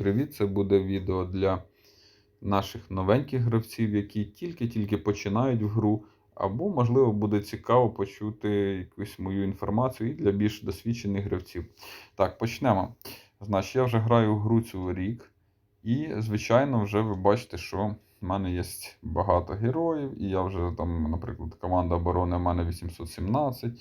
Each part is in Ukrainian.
Привіт! Це буде відео для наших новеньких гравців, які тільки-тільки починають в гру, або, можливо, буде цікаво почути якусь мою інформацію і для більш досвідчених гравців. Так, почнемо. Значить, я вже граю в гру цю рік, і, звичайно, вже ви бачите, що в мене є багато героїв, і я вже там, наприклад, команда оборони в мене 817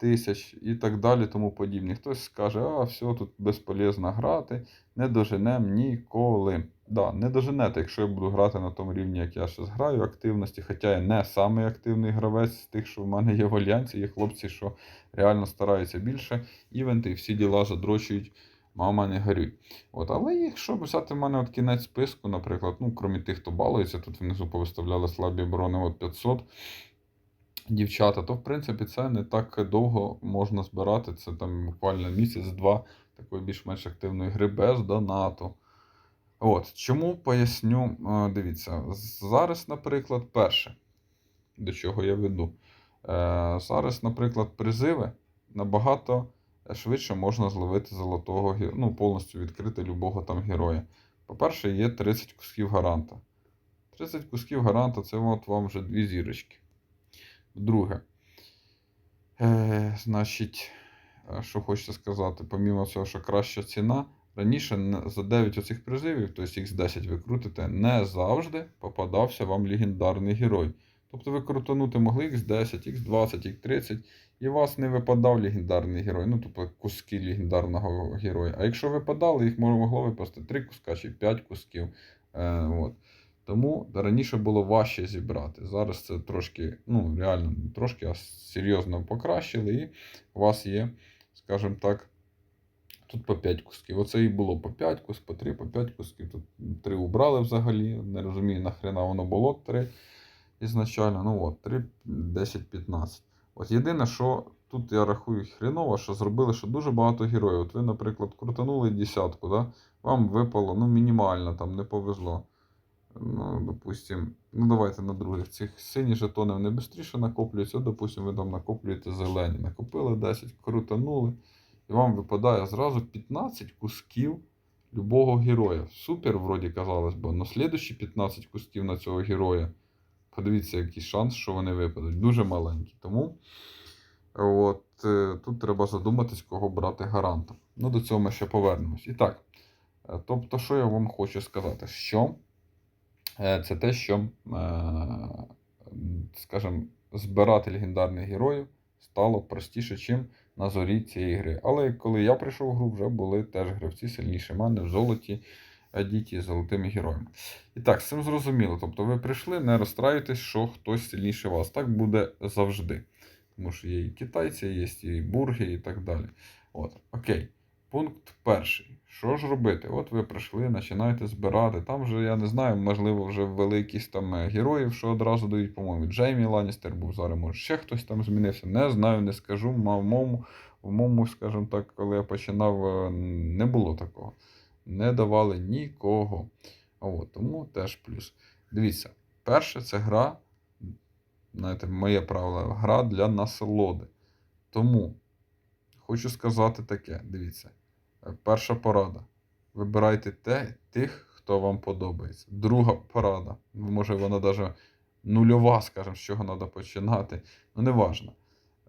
тисяч і так далі, тому подібне. Хтось скаже, а все, тут безполезно грати, не доженем ніколи. Да, не доженете, якщо я буду грати на тому рівні, як я зараз граю, активності. Хоча я не самий активний гравець з тих, що в мене є в альянсі, є хлопці, що реально стараються більше. Івенти всі діла задрочують, мама не горюй. От, але якщо взяти в мене от кінець списку, наприклад, ну, крім тих, хто балується, тут внизу повиставляли слабі оборони от 500 дівчата, то в принципі це не так довго можна збирати. Це там буквально місяць-два такої більш-менш активної гри без донату. От, Чому поясню, Е, дивіться, зараз, наприклад, перше, до чого я веду. Е, Зараз, наприклад, призиви набагато швидше можна зловити золотого ну, повністю відкрити любого там героя. По-перше, є 30 кусків гаранта. 30 кусків гаранта це от вам вже дві зірочки. Друге. Е, значить, е, що хочеться сказати, помімо цього, що краща ціна. Раніше за 9 оцих призивів, тобто Х10 ви крутите, не завжди попадався вам легендарний герой. Тобто ви крутанути могли Х10, Х20, Х30, і у вас не випадав легендарний герой, ну тобто куски легендарного героя. А якщо випадали, їх могло випасти 3 куска чи 5 кусків. Е, от. Тому раніше було важче зібрати. Зараз це трошки, ну реально трошки, а серйозно покращили, і у вас є, скажімо так, тут по 5 кусків. Оце і було по 5 кусків, по 3, по 5 кусків. Тут 3 убрали взагалі. Не розумію, нахрена воно було 3 ізначально. Ну от, 3, 10, 15. От єдине, що тут я рахую хреново, що зробили, що дуже багато героїв. От ви, наприклад, крутанули десятку, да? вам випало ну, мінімально, там не повезло. Ну, допустим, ну давайте на других. Цих сині жетони вони швидше накоплюються. От, допустим, ви там накоплюєте зелені. Накопили 10, крутанули. І вам випадає зразу 15 кусків любого героя. Супер, вроді казалось би. Но слідущі 15 кусків на цього героя. Подивіться, який шанс, що вони випадуть. Дуже маленький. Тому от, е, тут треба задуматись, кого брати гарантом. Ну, до цього ми ще повернемось. І так. е, Тобто, що я вам хочу сказати? Що це те, що, скажімо, збирати легендарних героїв стало простіше, чим на зорі цієї гри. Але коли я прийшов в гру, вже були теж гравці сильніші мене в золоті, діті з золотими героями. І так, з цим зрозуміло. Тобто ви прийшли, не розстраюйтесь, що хтось сильніше вас. Так буде завжди. Тому що є і китайці, є і бурги, і так далі. От, окей. Пункт перший. Що ж робити? От ви прийшли, починаєте збирати. Там вже, я не знаю, можливо, вже ввели якісь там е, героїв, що одразу дають, по-моєму, Джеймі Ланністер був зараз, може, ще хтось там змінився. Не знаю, не скажу. Ма- В моєму, в моєму, скажімо так, коли я починав, е, не було такого. Не давали нікого. От, тому теж плюс. Дивіться, перше, це гра, знаєте, моє правило, гра для насолоди. Тому хочу сказати таке: дивіться. Перша порада. Вибирайте те, тих, хто вам подобається. Друга порада. Може, вона навіть нульова, скажімо, з чого треба починати. Ну, не важно.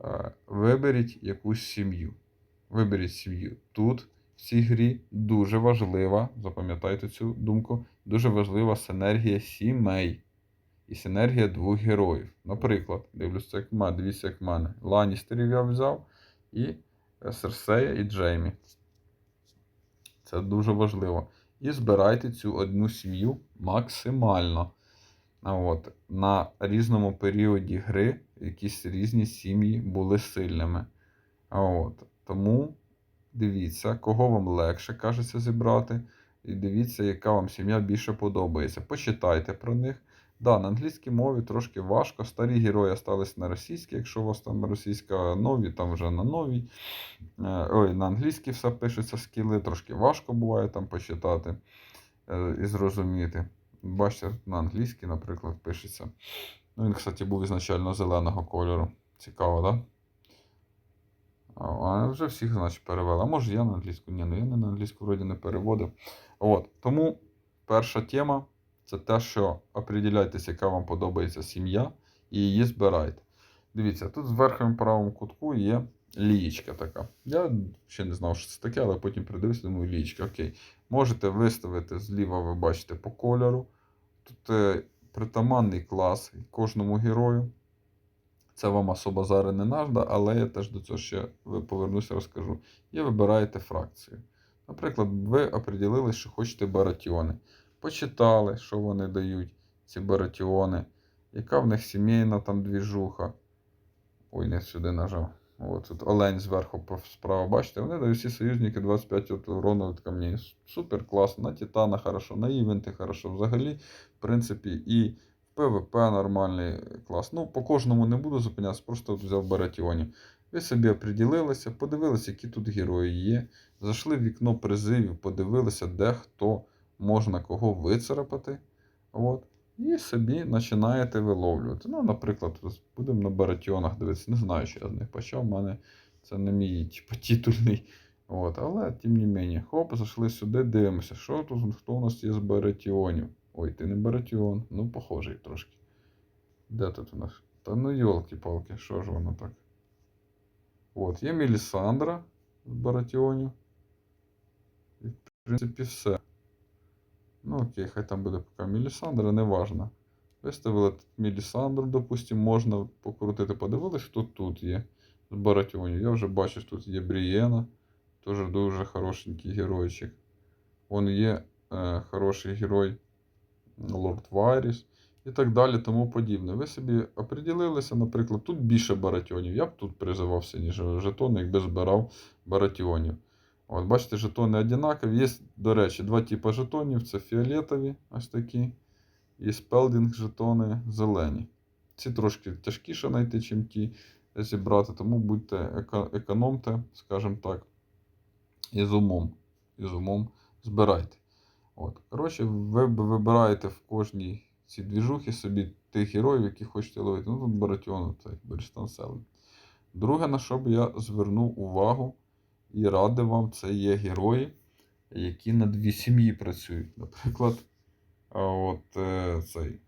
Е, Виберіть якусь сім'ю. Виберіть сім'ю. Тут в цій грі дуже важлива, запам'ятайте цю думку, дуже важлива синергія сімей і синергія двох героїв. Наприклад, дивлюся, як мене, дивіться, як мене. Ланністерів я взяв і е, Серсея і Джеймі. Це дуже важливо. І збирайте цю одну сім'ю максимально. От, на різному періоді гри якісь різні сім'ї були сильними. От, тому дивіться, кого вам легше кажеться зібрати. І дивіться, яка вам сім'я більше подобається. Почитайте про них. Да, на англійській мові трошки важко. Старі герої остались на російській, якщо у вас там російська нові, там вже на новій. Е, Ой, на англійській все пишеться скіли, трошки важко буває там почитати е, і зрозуміти. Бачите, на англійській, наприклад, пишеться. Ну, він, кстати, був ізначально зеленого кольору. Цікаво, так? Да? А вже всіх, значить, перевели. А може я на англійську? Ні, ну я не на англійську вроді не переводив. От. Тому перша тема це те, що определяйтесь, яка вам подобається сім'я, і її збирайте. Дивіться, тут в верхньому правому кутку є лієчка така. Я ще не знав, що це таке, але потім придивився, думаю, лієчка. Окей. Можете виставити зліва, ви бачите, по кольору. Тут е, притаманний клас кожному герою. Це вам особо зараз не надо, але я теж до цього ще повернуся, розкажу. І вибираєте фракцію. Наприклад, ви определили, що хочете баратіони. Почитали, що вони дають, ці баратіони, яка в них сімейна там двіжуха. Ой, не сюди нажав. От тут олень зверху справа, бачите, вони дають всі союзники 25 от урону від камней. Супер класно, на Титана хорошо, на івенти хорошо. Взагалі, в принципі, і в ПВП нормальний клас. Ну, по кожному не буду зупинятися, просто взяв баратіонів. Ви собі оприділилися, подивилися, які тут герої є. Зайшли в вікно призивів, подивилися, де хто можна кого вицарапати. От. І собі починаєте виловлювати. Ну, наприклад, будемо на баратіонах дивитися. Не знаю, що я з них почав. У мене це не мій типу, титульний. От, але тим не мені, хоп, зайшли сюди, дивимося, що тут, хто у нас є з баратіонів. Ой, ти не баратіон, ну похожий трошки. Де тут у нас? Та ну йолки-палки, що ж воно так? От, є Мелісандра з баратіонів. І, в принципі, все. Ну окей, хай там буде поки Мелісандра, не важно. Виставили тут Мелісандру, допустимо, можна покрутити. Подивились, хто тут є з Баратіонів. Я вже бачу, що тут є Брієна, теж дуже хорошенький геройчик. Вон є е, хороший герой Лорд Вайріс і так далі, тому подібне. Ви собі оприділилися, наприклад, тут більше баратіонів. Я б тут призивався, ніж жетони, якби збирав баратіонів. От, бачите, жетони однакові. Є, до речі, два типи жетонів: це фіолетові, ось такі, і спелдинг жетони зелені. Ці трошки тяжкіше знайти, чим ті зібрати, тому будьте економте, скажімо так, і з умом. І з умом збирайте. От. Коротше, ви вибираєте в кожній ці двіжухи собі тих героїв, які хочете ловити. Ну, тут Баратіону, це Берістан Селен. Друге, на що б я звернув увагу і радив вам, це є герої, які на дві сім'ї працюють. Наприклад, от е, цей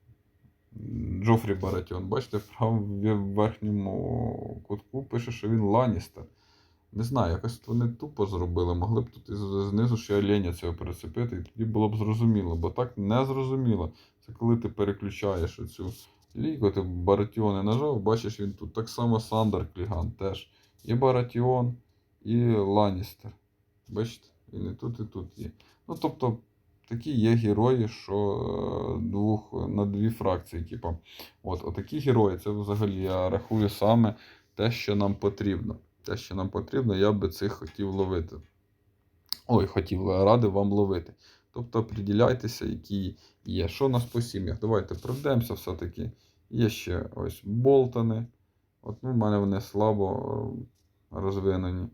Джофрі Баратіон, бачите, в верхньому кутку пише, що він Ланістер. Не знаю, якось вони тупо зробили. Могли б тут знизу ще оленя цього прицепити, і тоді було б зрозуміло, бо так не зрозуміло. Це коли ти переключаєш оцю лійку, ти Баратіони нажав, бачиш він тут. Так само Сандер Кліган теж. І Баратіон, і Ланністер. Бачите? Він і тут, і тут є. Ну, тобто, такі є герої, що е, двох, на дві фракції. Типу. От, отакі герої, це взагалі я рахую саме те, що нам потрібно. Те, що нам потрібно, я би цих хотів ловити. Ой, хотів, радив вам ловити. Тобто определяйтеся, які є. Що у нас по сім'ях? Давайте пройдемося все-таки. Є ще ось болтани. От, ну, в мене вони слабо е, розвинені.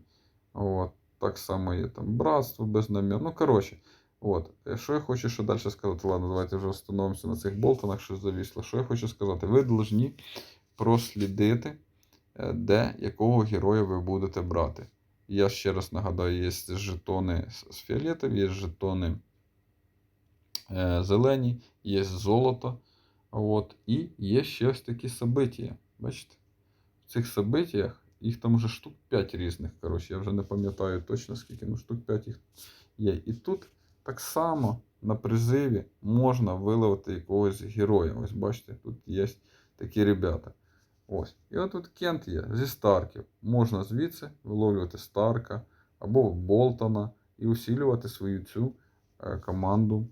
От. Так само є там братство без намір. Ну, коротше, от. Що я хочу ще далі сказати? Ладно, давайте вже встановимося на цих болтанах, що завісло. Що я хочу сказати? Ви повинні прослідити, е, де якого героя ви будете брати. Я ще раз нагадаю, є жетони з з фіолетові, є жетони е, зелені, є золото. От, і є ще ось такі события. Бачите? В цих событиях їх там вже штук 5 різних. Коротше, я вже не пам'ятаю точно скільки, ну штук 5 їх є. І тут так само на призиві можна виловити якогось героя. Ось бачите, тут є такі ребята. Ось. І от тут Кент є зі Старків. Можна звідси виловлювати Старка або Болтона і усилювати свою цю е, команду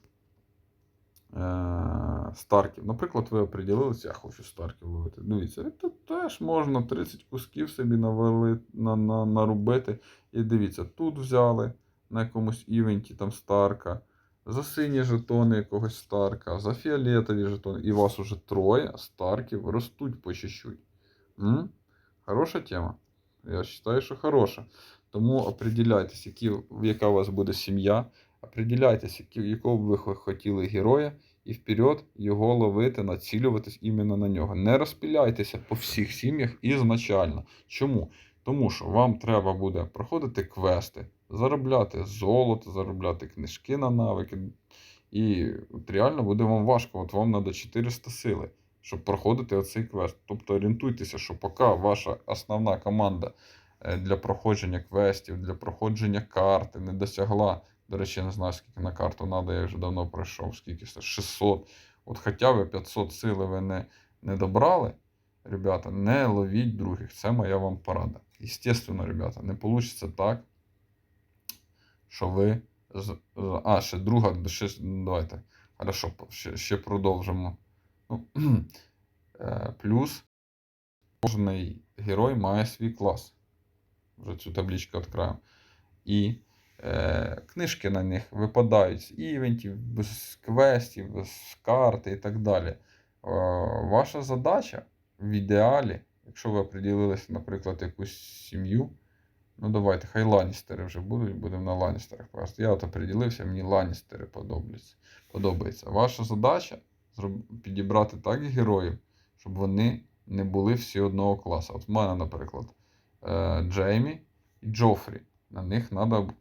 Старків. Наприклад, ви оприділилися, я хочу Старків ловити. Дивіться, тут теж можна 30 кусків собі навали, на, на, нарубити. І дивіться, тут взяли на якомусь івенті там Старка. За сині жетони якогось Старка, за фіолетові жетони. І вас уже троє Старків ростуть по чуть-чуть. Хороша тема. Я вважаю, що хороша. Тому определяйтесь, які, яка у вас буде сім'я. Определяйтесь, якого б ви хотіли героя, і вперед його ловити, націлюватись іменно на нього. Не розпіляйтеся по всіх сім'ях ізначально. Чому? Тому що вам треба буде проходити квести, заробляти золото, заробляти книжки на навики. І от реально буде вам важко. От вам треба 400 сили, щоб проходити оцей квест. Тобто орієнтуйтеся, що поки ваша основна команда е, для проходження квестів, для проходження карти не досягла. До речі, я не знаю, скільки на карту треба, я вже давно пройшов, скільки це 600. От хоча б 500 сили ви не, не добрали, ребята, не ловіть других. Це моя вам порада. Естественно, ребята, не вийде так, що ви. А, ще друга, ще, ну, давайте. Хорошо, ще, ще продовжимо. Ну, е, плюс кожний герой має свій клас. Вже цю табличку відкриємо. І книжки на них випадають з івентів, без квестів, без карти і так далі. Е, ваша задача в ідеалі, якщо ви оприділилися, наприклад, якусь сім'ю. Ну, давайте, хай Ланністери вже будуть, будемо на Ланністерах просто. Я от оприділився, мені Ланністери подобаються. подобається. Ваша задача підібрати так героїв, щоб вони не були всі одного класу. От в мене, наприклад, е, Джеймі і Джофрі. На них треба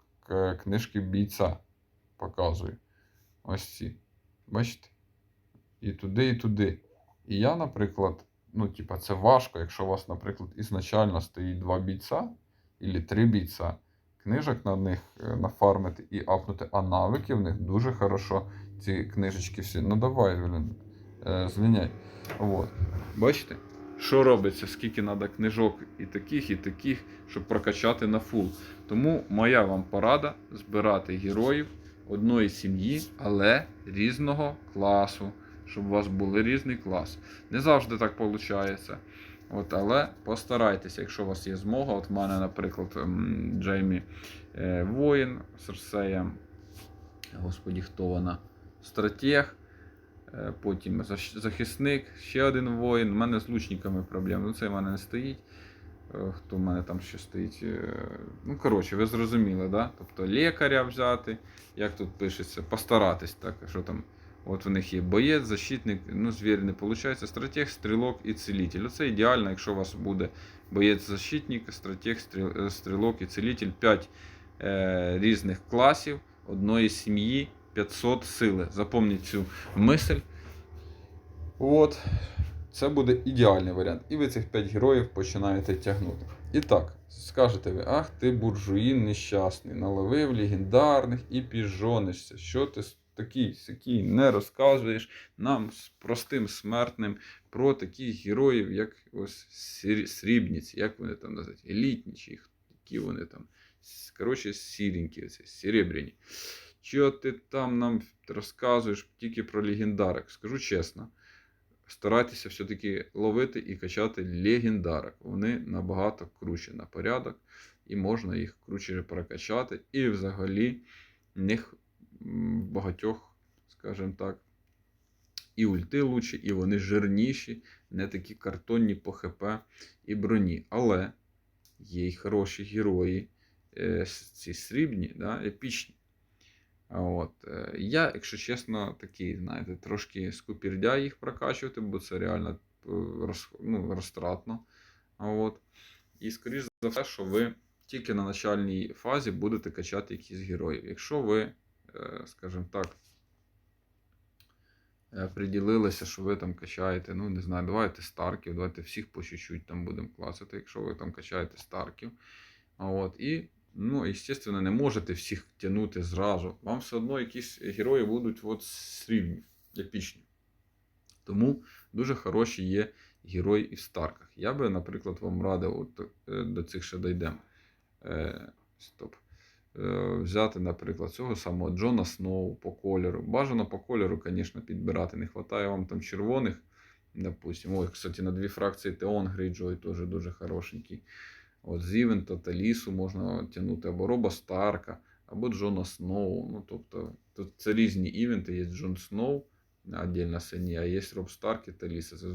книжки бійця. Показую. Ось ці. Бачите? І туди, і туди. І я, наприклад, ну, типа, це важко, якщо у вас, наприклад, ізначально стоїть два бійця або три бійця. Книжок на них е, нафармити і апнути, а навики в них дуже хорошо. Ці книжечки всі. Ну давай, блін, е, звільняй. От. Бачите? Що робиться, скільки треба книжок і таких, і таких, щоб прокачати на фул. Тому моя вам порада збирати героїв одної сім'ї, але різного класу, щоб у вас були різний клас. Не завжди так виходить. От, але постарайтеся, якщо у вас є змога. От в мене, наприклад, ем, Джеймі е, воїн, Серсея, господі, хто вона? Стратег, потім захисник, ще один воїн. У мене з лучниками проблем. Ну, це в мене не стоїть. Е, Хто в мене там ще стоїть? Е, Ну, коротше, ви зрозуміли, да? Тобто лікаря взяти, як тут пишеться, постаратись так, що там. От в них є боєць, защитник, ну, звір не виходить, стратег, стрілок і цілитель. Оце ідеально, якщо у вас буде боєць-защитник, стратег, е, стрілок і цілитель. 5 е, різних класів одної сім'ї 500 сили. Запомніть цю мисль. От. Це буде ідеальний варіант. І ви цих 5 героїв починаєте тягнути. І так, скажете ви, ах ти буржуїн нещасний, наловив легендарних і піжонишся. Що ти такий сякий не розказуєш нам, простим смертним, про таких героїв, як ось срі- срібніці, як вони там називають, елітні, які вони там. Коротше, сіренькі, серебряні. Що ти там нам розказуєш тільки про легендарок? Скажу чесно старайтеся все-таки ловити і качати легендарок. Вони набагато круче на порядок, і можна їх круче прокачати. І взагалі в них багатьох, скажімо так, і ульти лучші, і вони жирніші, не такі картонні по ХП і броні. Але є й хороші герої, е, ці срібні, да, епічні. От. е, Я, якщо чесно, такий, знаєте, трошки скупірдя їх прокачувати, бо це реально е, ну, розтратно. От. І скоріш за все, що ви тільки на начальній фазі будете качати якісь героїв. Якщо ви, е, скажімо так, приділилися, що ви там качаєте, ну не знаю, давайте старків, давайте всіх по чуть-чуть там будемо клацати, якщо ви там качаєте старків. От. І Ну, естественно, не можете всіх тягнути зразу. Вам все одно якісь герої будуть от срібні, епічні. Тому дуже хороші є герої і в старках. Я би, наприклад, вам радив, от, е, до цих ще дійдемо. Е, стоп. Е, взяти, наприклад, цього самого Джона Сноу по кольору. Бажано по кольору, звісно, підбирати. Не вистачає вам там червоних. Допустим. Ой, кстати, на дві фракції Теон Грейджой теж дуже хорошенький. От з Івента та Лісу можна тягнути або Роба Старка, або Джона Сноу. Ну, тобто, тут це різні івенти. Є Джон Сноу, отдельна сині, а є Роб Старк і та Ліса. Це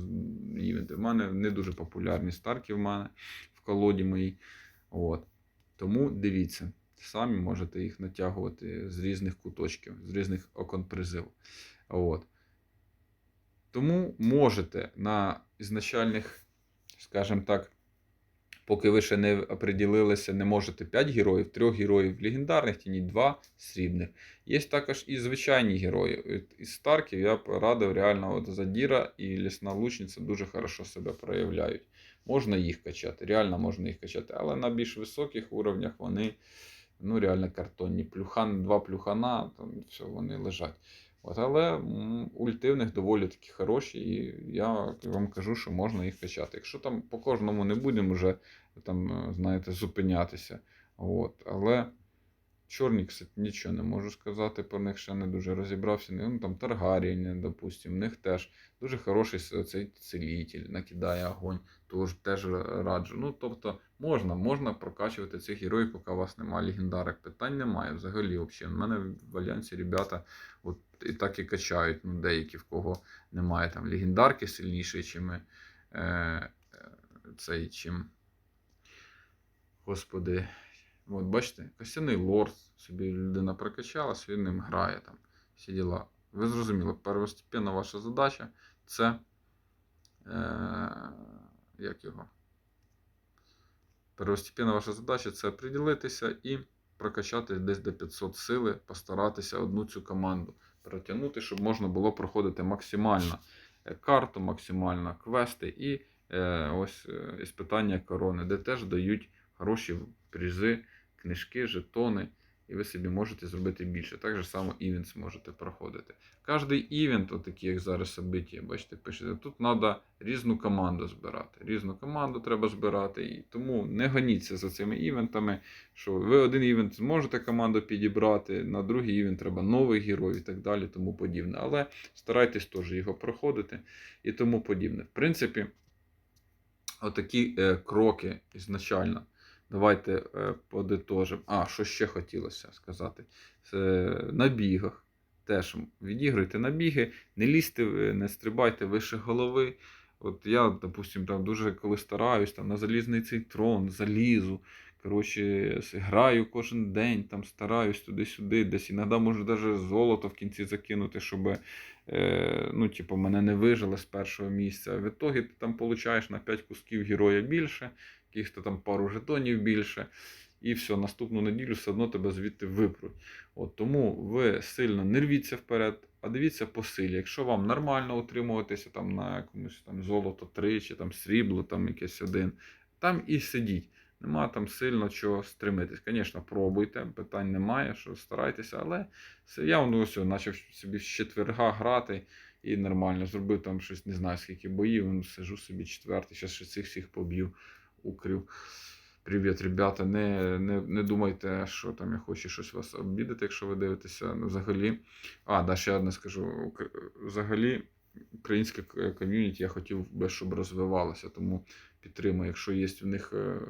івенти. В мене не дуже популярні старки в мене в колоді моїй. От. Тому дивіться, самі можете їх натягувати з різних куточків, з різних окон призиву. От. Тому можете на ізначальних, скажімо так, Поки ви ще не оприділилися, не можете 5 героїв, 3 героїв легендарних, тяніть 2 срібних. Є також і звичайні герої. Із Старків я радив реально от Задіра і Лісна Лучниця дуже хорошо себе проявляють. Можна їх качати, реально можна їх качати, але на більш високих уровнях вони ну, реально картонні. Плюхан, два плюхана, там все, вони лежать. От, але ульти в них доволі такі хороші, і я вам кажу, що можна їх качати. Якщо там по кожному не будемо вже там, е, знаєте, зупинятися. От, але чорні, кстати, нічого не можу сказати про них, ще не дуже розібрався. Ну, там Таргарієн, допустимо, в них теж дуже хороший цей целітель, накидає огонь, тож теж раджу. Ну, тобто, можна, можна прокачувати цих героїв, поки у вас немає легендарок. Питань немає взагалі. Взагалі. У мене в альянсі ребята от, і так і качають, ну, деякі, в кого немає там легендарки сильнішої, чим е, е, цей, чим. Господи, от бачите, костяний лорд собі людина прокачала, собі ним грає там. Всі діла. Ви зрозуміли, первостепенна ваша задача це. Е, як його? Первостепенна ваша задача це приділитися і прокачати десь до 500 сили, постаратися одну цю команду протягнути, щоб можна було проходити максимально е, карту, максимально квести і е, ось е, іспитання корони, де теж дають хороші призи, книжки, жетони, і ви собі можете зробити більше. Так же само івент можете проходити. Кожний івент, отакі, як зараз собиття, бачите, пишете, тут треба різну команду збирати. Різну команду треба збирати. І тому не гоніться за цими івентами, що ви один івент зможете команду підібрати, на другий івент треба новий герой і так далі, тому подібне. Але старайтесь теж його проходити і тому подібне. В принципі, отакі е, кроки ізначально. Давайте е, подитожимо. А, що ще хотілося сказати? На бігах. Теж відігруйте на біги, не лізьте, не стрибайте вище голови. От я, допустим, там дуже коли стараюсь, там на залізний цей трон, залізу. Коротше, граю кожен день, там стараюсь туди-сюди, десь іноді можу навіть золото в кінці закинути, щоб е, ну, типу, мене не вижили з першого місця. В ітогі ти там получаєш на 5 кусків героя більше, якихось там пару жетонів більше. І все, наступну неділю все одно тебе звідти випруть. От тому ви сильно не рвіться вперед, а дивіться по силі. Якщо вам нормально утримуватися там на якомусь там золото 3 чи там срібло, там якесь один, там і сидіть. Нема там сильно чого стремитись. Звісно, пробуйте, питань немає, що старайтеся, але це я воно ось почав собі з четверга грати і нормально. Зробив там щось, не знаю скільки боїв, сижу собі четвертий, зараз ще цих всіх поб'ю, укрив. Привіт, ребята. Не, не, не думайте, що там я хочу щось вас обідати, якщо ви дивитеся. Ну, взагалі. А, да, ще одне скажу. Взагалі, українське ком'юніті я хотів би, щоб розвивалося, тому підтримую. Якщо є в них е,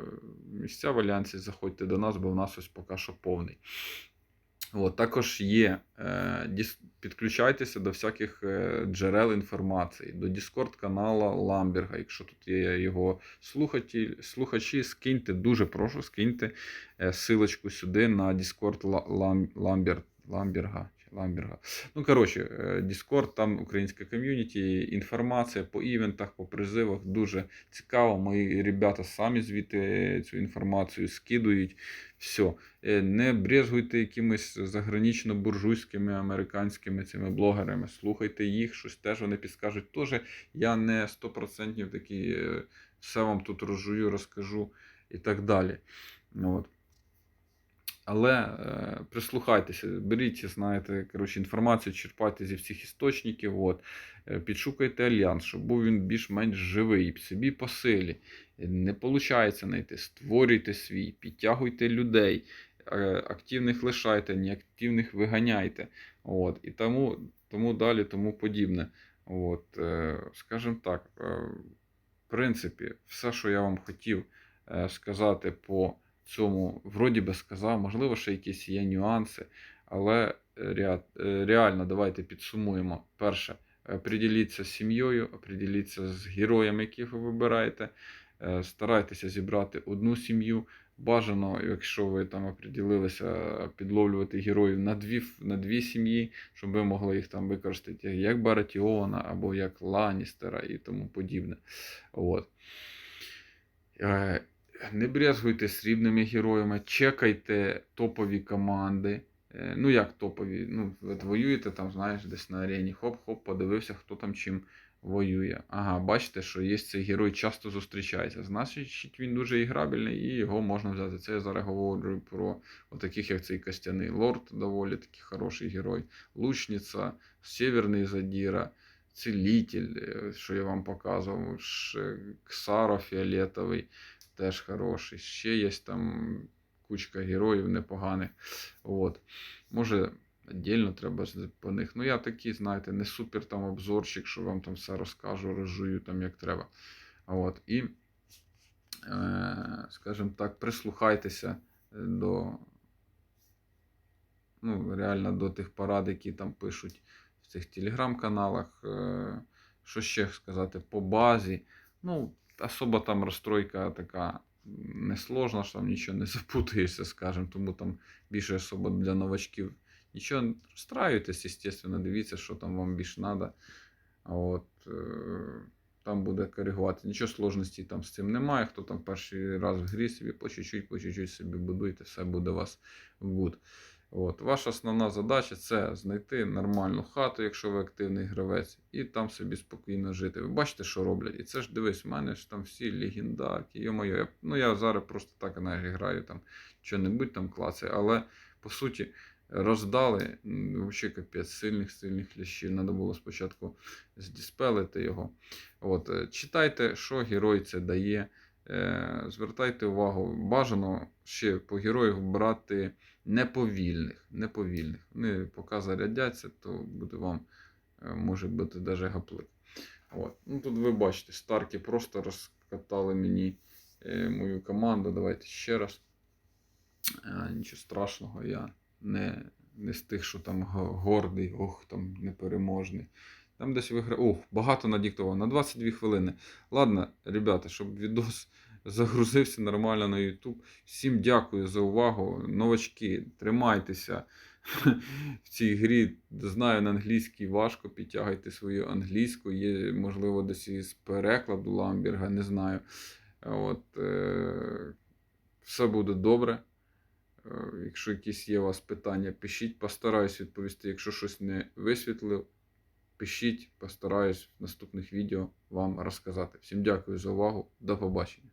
місця в альянсі, заходьте до нас, бо в нас ось поки що повний. От, також є, е, підключайтеся до всяких е, джерел інформації, до Discord канала Ламберга. Якщо тут є його слухачі, слухачі, скиньте, дуже прошу, скиньте е, силочку сюди на Discord Ла- Ламберга. Ламберга. Ну, коротше, е, Discord, там українське ком'юніті, інформація по івентах, по призивах дуже цікаво. Мої ребята самі звідти цю інформацію скидують. Все. Не брезгуйте якимись загранічно-буржуйськими американськими цими блогерами. Слухайте їх, щось теж вони підскажуть. Теж я не 100% такий, е, все вам тут розжую, розкажу і так далі. От. Але е, прислухайтеся, беріть, знаєте, коротше, інформацію, черпайте зі всіх істочників. От. Е, Підшукайте альянс, щоб був він більш-менш живий, собі по силі. Е, Не виходить знайти, створюйте свій, підтягуйте людей, е, активних лишайте, неактивних виганяйте. От. І тому, тому далі, тому подібне. От. е, Скажімо так, е, в принципі, все, що я вам хотів е, сказати по цьому, вроді би сказав, можливо, ще якісь є нюанси, але е, реально давайте підсумуємо. Перше, приділіться з сім'єю, оприділіться з героями, яких ви вибираєте. Е, Старайтеся зібрати одну сім'ю. Бажано, якщо ви там оприділилися підловлювати героїв на дві, на дві сім'ї, щоб ви могли їх там використати як Баратіона або як Ланністера і тому подібне. От. Е, не брезгуйте срібними героями, чекайте топові команди. Е, Ну, як топові? Ну, ви воюєте там, знаєш, десь на арені. Хоп-хоп, подивився, хто там чим воює. Ага, бачите, що є цей герой часто зустрічається. Значить, він дуже іграбельний і його можна взяти. Це я зараз говорю про таких, як цей Костяний Лорд, доволі такий хороший герой. Лучниця, Северний Задіра, Целитель, е, що я вам показував, Ксаро Фіолетовий, теж хороший. Ще є там кучка героїв непоганих. От. Може, Отдельно треба по них. Ну, я такий, знаєте, не супер там обзорщик, що вам там все розкажу, розжую там як треба. От. І, е, скажімо так, прислухайтеся до, ну, реально до тих порад, які там пишуть в цих телеграм-каналах. Е, що ще сказати, по базі. Ну, особа там розстройка така несложна, що там нічого не запутаєшся, скажімо, тому там більше особо для новачків. Нічого не розстраюйтесь, естественно, дивіться, що там вам більше треба. От е, там буде коригувати. Нічого сложності там з цим немає. Хто там перший раз в грі собі по чуть-чуть, по чуть-чуть собі будуйте, все буде у вас гуд. От. Ваша основна задача це знайти нормальну хату, якщо ви активний гравець, і там собі спокійно жити. Ви бачите, що роблять. І це ж дивись, в мене ж там всі легендарки. Йо-моє, я, ну я зараз просто так знаєш, граю там що-небудь там клацаю, але по суті роздали взагалі капець сильних сильних лящів. Треба було спочатку здіспелити його. От, е, читайте, що герой це дає. Е, Звертайте увагу, бажано ще по героїв брати неповільних. неповільних. Вони поки зарядяться, то буде вам е, може бути даже гаплик. От. Ну, тут ви бачите, старки просто розкатали мені е, мою команду. Давайте ще раз. Е, Нічого страшного, я не, не з тих, що там гордий, ох, там непереможний. Там десь вигра... Ох, багато надіктував на 22 хвилини. Ладно, ребята, щоб відос загрузився нормально на YouTube. Всім дякую за увагу. Новачки, тримайтеся в цій грі. Знаю, на англійській важко, підтягуйте свою англійську. Є, можливо, десь із перекладу Ламберга, не знаю. От, е... Все буде добре. Е, Якщо якісь є у вас питання, пишіть, постараюсь відповісти. Якщо щось не висвітлив, пишіть, постараюсь в наступних відео вам розказати. Всім дякую за увагу. До побачення.